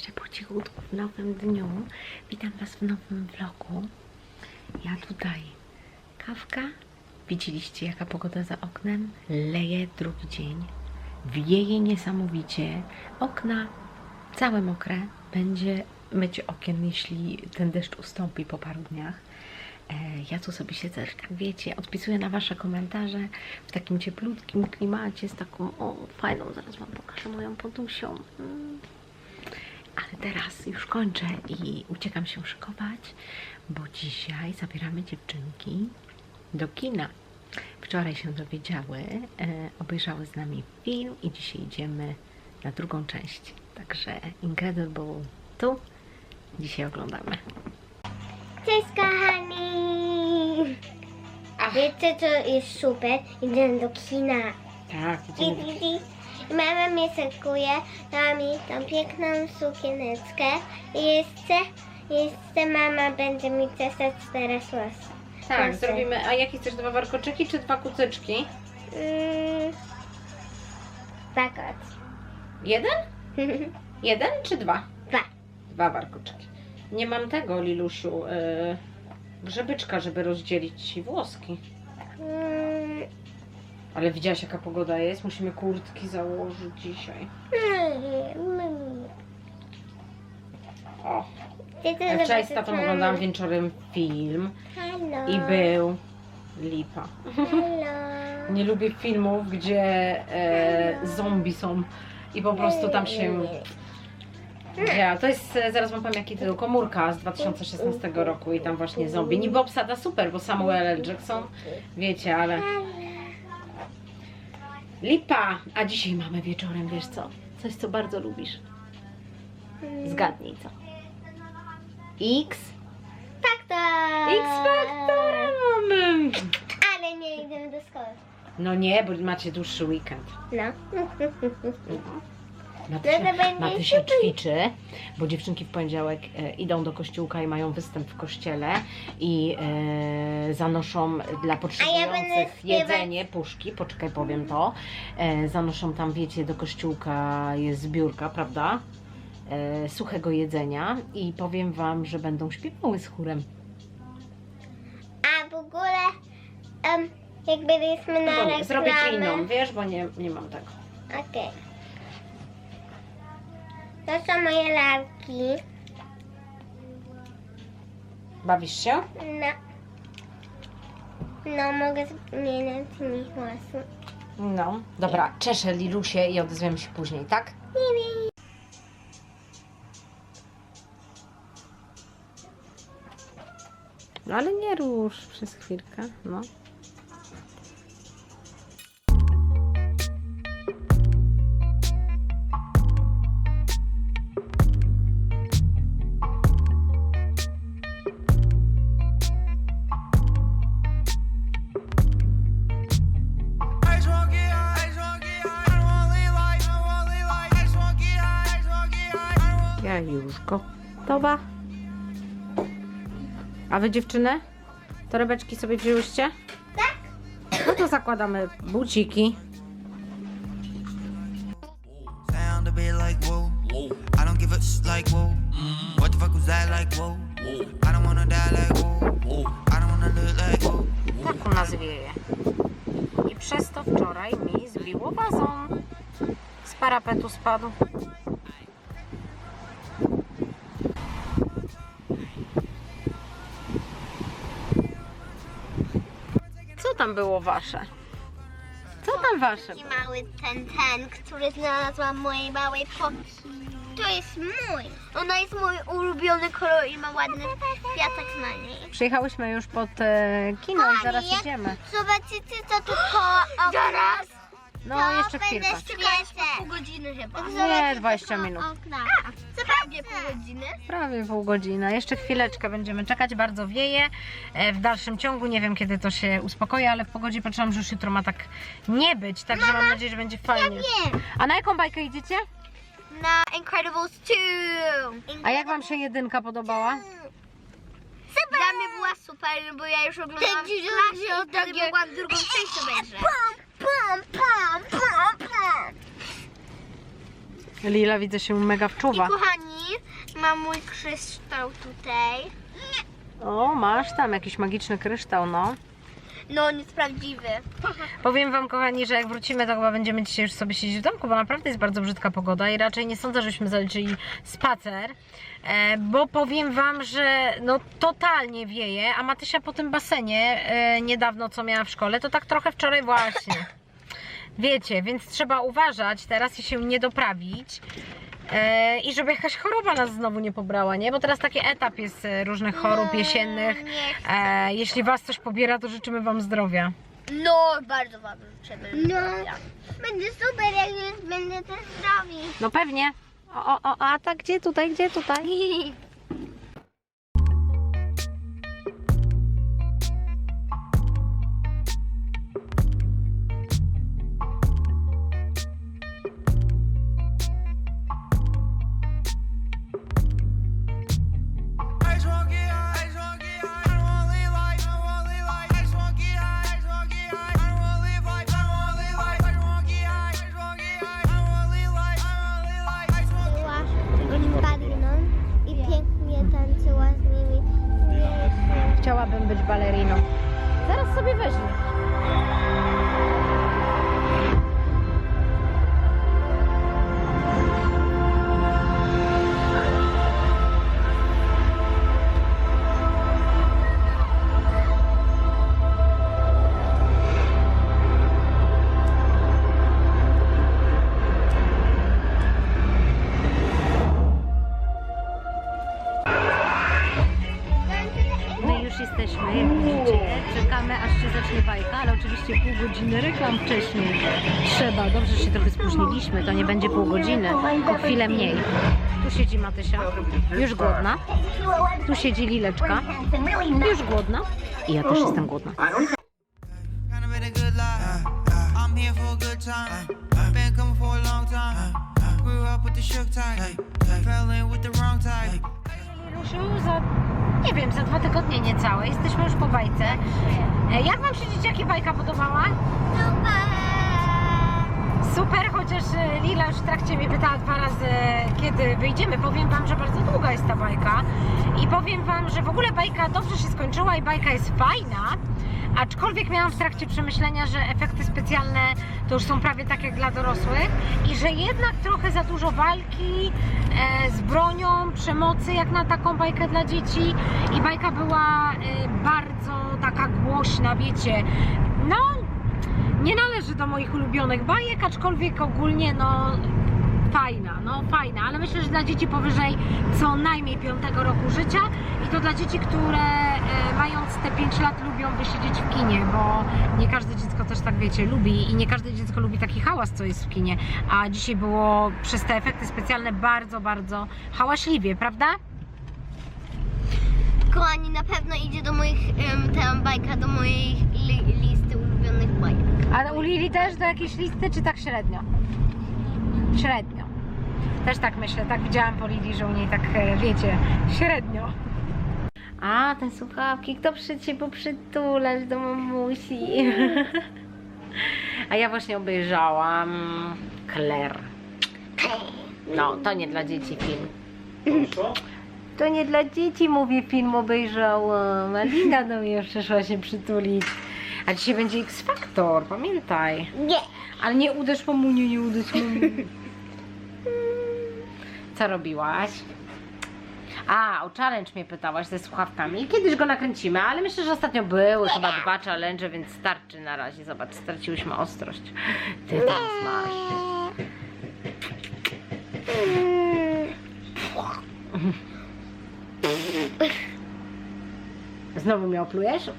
Jeszcze po cichutku w nowym dniu. Witam Was w nowym vlogu. Ja tutaj kawka. Widzieliście jaka pogoda za oknem? Leje drugi dzień. Wieje niesamowicie. Okna całe mokre. Będzie mycie okien, jeśli ten deszcz ustąpi po paru dniach. E, Ja tu sobie siedzę, tak wiecie, odpisuję na Wasze komentarze w takim cieplutkim klimacie, z taką o, fajną, zaraz Wam pokażę moją podusią. Mm. Ale teraz już kończę i uciekam się szykować, bo dzisiaj zabieramy dziewczynki do kina. Wczoraj się dowiedziały, e, obejrzały z nami film i dzisiaj idziemy na drugą część. Także Incredible tu dzisiaj oglądamy. Cześć kochani! Ach. Wiecie co jest super? Idę do kina. Tak, I, i, i. Mama mnie sekuje, dała mi tą piękną sukieneczkę. I jeszcze, jeszcze mama będzie mi czesać teraz łasy. Tak, zrobimy. A jakie chcesz dwa warkoczyki czy dwa kucyczki? Mm. Tak od. Jeden? Jeden czy dwa? Dwa. Dwa warkoczyki. Nie mam tego, Lilusiu, yy, grzebyczka, żeby rozdzielić ci włoski. Ale widziałaś jaka pogoda jest? Musimy kurtki założyć dzisiaj. O, ja wczoraj z tatą oglądałam wieczorem film i był lipa. Nie lubię filmów, gdzie e, zombie są i po prostu tam się Ja, to jest, e, zaraz wam powiem jaki tytuł, Komórka z 2016 roku i tam właśnie zombie. Niby obsada super, bo Samuel L. Jackson, wiecie, ale lipa. A dzisiaj mamy wieczorem, wiesz co? Coś, co bardzo lubisz. Zgadnij co. X? Faktor. X Factora mamy. Ale nie idę do szkoły. No nie, bo macie dłuższy weekend. No. Będzie Matysia super. ćwiczy, bo dziewczynki w poniedziałek e, idą do kościółka i mają występ w kościele i e, zanoszą dla potrzebujących będę śpiewać. jedzenie, puszki, poczekaj powiem to, e, zanoszą tam, wiecie, do kościółka jest zbiórka, prawda? E, suchego jedzenia i powiem wam, że będą śpiewały z chórem. A w ogóle, um, jak byliśmy na No, reklamę... zrobię ci inną, wiesz, bo nie, nie mam tego. Okej. To są moje lalki. Bawisz się? No. No, mogę zmieniać mi włosy. No. Dobra, czeszę Lilusie i odezwiemy się później, tak? No ale nie rusz przez chwilkę, no. Już gotowa. A wy dziewczyny? Torebeczki sobie wzięłyście? Tak? No to zakładamy buciki. Tak u nas wieje. I przez to wczoraj mi zbiło wazon. Z parapetu spadł. Tam było wasze? Co tam wasze? Taki mały ten, ten, który znalazłam mojej małej poki. To jest mój. Ona jest mój ulubiony kolor i ma ładny kwiatek na niej. Przyjechałyśmy już pod e, kino i zaraz Kochani, idziemy. Zobaczycie co tu koło. Zaraz. No, jeszcze chwilkę. Pół godziny chyba. Nie, 20 minut. Okna. Zobaczcie pół godziny. Prawie pół godziny. Jeszcze chwileczkę będziemy czekać. Bardzo wieje. E, W dalszym ciągu nie wiem kiedy to się uspokoi, ale w pogodzie patrzyłam, że już jutro ma tak nie być. Także mam nadzieję, że będzie fajnie. wiem. A na jaką bajkę idziecie? Na Incredibles 2. A jak wam się jedynka podobała? Super. Dla mnie była super, bo ja już oglądałam w klasie i wtedy mogłam drugą część obejrzeć. Lila widzę się mega I wczuwa. kochani, mam mój kryształ tutaj. O, masz tam jakiś magiczny kryształ, no. No, jest prawdziwy. Powiem wam, kochani, że jak wrócimy, to chyba będziemy dzisiaj już sobie siedzieć w domku, bo naprawdę jest bardzo brzydka pogoda i raczej nie sądzę, żebyśmy zaliczyli spacer, e, bo powiem wam, że no totalnie wieje, a Matysia po tym basenie e, niedawno, co miała w szkole, to tak trochę wczoraj właśnie. Wiecie, więc trzeba uważać teraz i się nie doprawić. E, I żeby jakaś choroba nas znowu nie pobrała, nie? Bo teraz taki etap jest e, różnych chorób jesiennych. E, jeśli Was coś pobiera, to życzymy Wam zdrowia. No, bardzo wam życzymy. No, będzie super, jak już będę też zdrowi. No pewnie. O, o, o, a tak gdzie tutaj, gdzie tutaj? Trzeba, dobrze że się trochę spóźniliśmy, to nie będzie pół godziny, tylko chwilę mniej. Tu siedzi Matysia, już głodna. Tu siedzi Lileczka, już głodna. I ja też jestem głodna. Fell in with the wrong type. Już za, nie wiem, za dwa tygodnie niecałe. Jesteśmy już po bajce. E, Jak Wam się dzieciaki bajka podobała? Super, chociaż e, Lila już w trakcie mnie pytała dwa razy, kiedy wyjdziemy. Powiem Wam, że bardzo długa jest ta bajka. I powiem Wam, że w ogóle bajka dobrze się skończyła i bajka jest fajna. Aczkolwiek miałam w trakcie przemyślenia, że efekty specjalne to już są prawie tak jak dla dorosłych i że jednak trochę za dużo walki e, z bronią, przemocy jak na taką bajkę dla dzieci i bajka była e, bardzo taka głośna, wiecie. No, nie należy do moich ulubionych bajek, aczkolwiek ogólnie no fajna, no fajna, ale myślę, że dla dzieci powyżej co najmniej 5 roku życia i to dla dzieci, które e, mając te 5 lat lubią wysiedzieć w kinie, bo nie każde dziecko też tak wiecie, lubi i nie każde dziecko lubi taki hałas, co jest w kinie, a dzisiaj było przez te efekty specjalne bardzo, bardzo hałaśliwie, prawda? Kochani, na pewno idzie do moich, um, ta bajka do mojej li, listy ulubionych bajek. Ale u Lili też do jakiejś listy, czy tak średnio? Średnio. Też tak myślę, tak widziałam po Lili, że u niej tak, e, wiecie, średnio. A, te słuchawki, kto przy cię poprzytulać do mamusi? A ja właśnie obejrzałam Claire. No, to nie dla dzieci film. To nie dla dzieci, mówię, film obejrzałam. Alina do mnie przyszła się przytulić. A dzisiaj będzie X-Factor, pamiętaj. Nie. Ale nie uderz mamuniu, nie uderz mamuniu. Co robiłaś? A, o challenge mnie pytałaś ze słuchawkami. Kiedyś go nakręcimy, ale myślę, że ostatnio były chyba dwa challenge, więc starczy na razie. Zobacz, straciłyśmy ostrość. Ty tam. Znowu mnie oplujesz?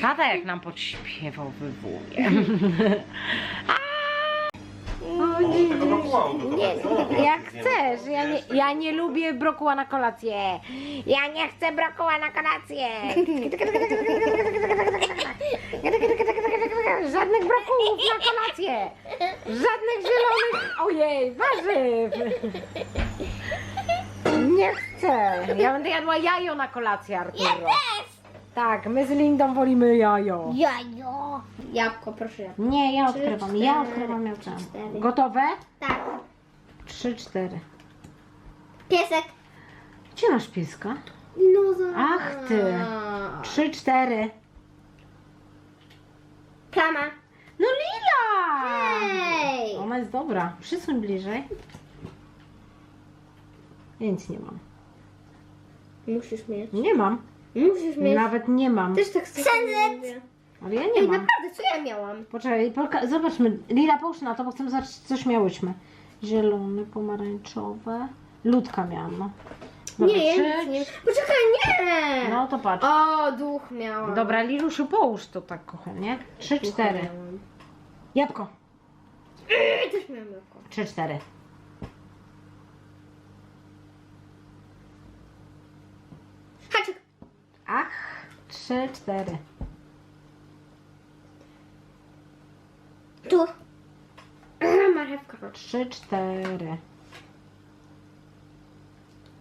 Tata jak nam podśpiewał Tego brokuła ugotować. Jak chcesz, ja nie, ja nie lubię brokuła na kolację. Ja nie chcę brokuła na kolację. Żadnych brokułów na kolację. Żadnych zielonych, ojej, warzyw. Nie chcę. Ja będę jadła jajo na kolację, Arturo. Tak, my z Lindą wolimy jajo. Jajo. Jabłko, proszę jabłko. Nie, ja Trzy, odkrywam. Ja cztery, odkrywam, ja odkrywam. cztery. Gotowe? Tak. Trzy, cztery. Piesek. Gdzie masz pieska? Dinozaur. Ach ty. Trzy, cztery. Plama. No Lila! Hej! Ona jest dobra. Przysuń bliżej. Ja nic nie mam. Musisz mieć. Nie mam. Musisz mieć. Nawet nie mam. Też tak Senset. Ale ja nie Ej, mam. naprawdę, co ja miałam? Poczekaj, poka- zobaczmy. Lila, połóż na to, bo chcę zobaczyć, coś miałyśmy. Zielony, pomarańczowe. Ludka miałam, no. Dobra, nie, ja trzy, nie. Poczekaj, nie! No to patrz. O, duch miałam. Dobra, Lilusiu, połóż to tak, kochanie. Trzy, Ducha cztery. miałam. Jabłko. Ej, też miałam jabłko. Trzy, cztery. Ach, trzy, cztery. Tu. Marchewka. Trzy, cztery.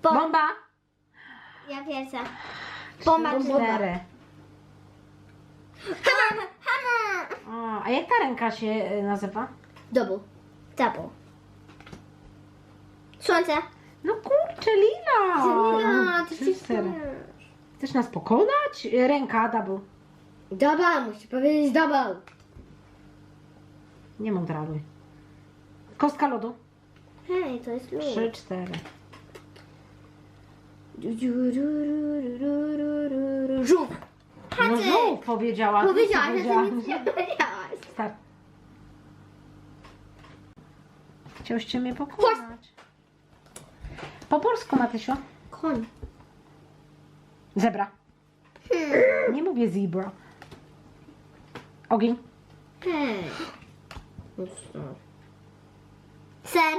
Bom- Bomba. Ja pierwsza. Bomba Trzy, bomba? cztery. Hama! O, a jak ta ręka się y, nazywa? Double. Double. Słońce. No kurczę, Lila. Lila, Trzy, się cztery. Chcesz nas pokonać? Ręka, double. Double, musi powiedzieć double. Nie mądraluj. Kostka lodu. Hej, to jest lód. Trzy, cztery. Żółw. No znów powiedziała. ty Powiedziałaś, że powiedziałaś? nic nie powiedziałaś. Start. Chciałyście mnie pokonać. Po polsku, Matysiu. Koń. Zebra. Nie mówię zebra. Ogień. Hej. Ser.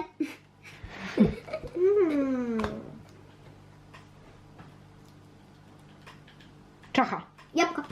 Mm. Czacha. Jabłko.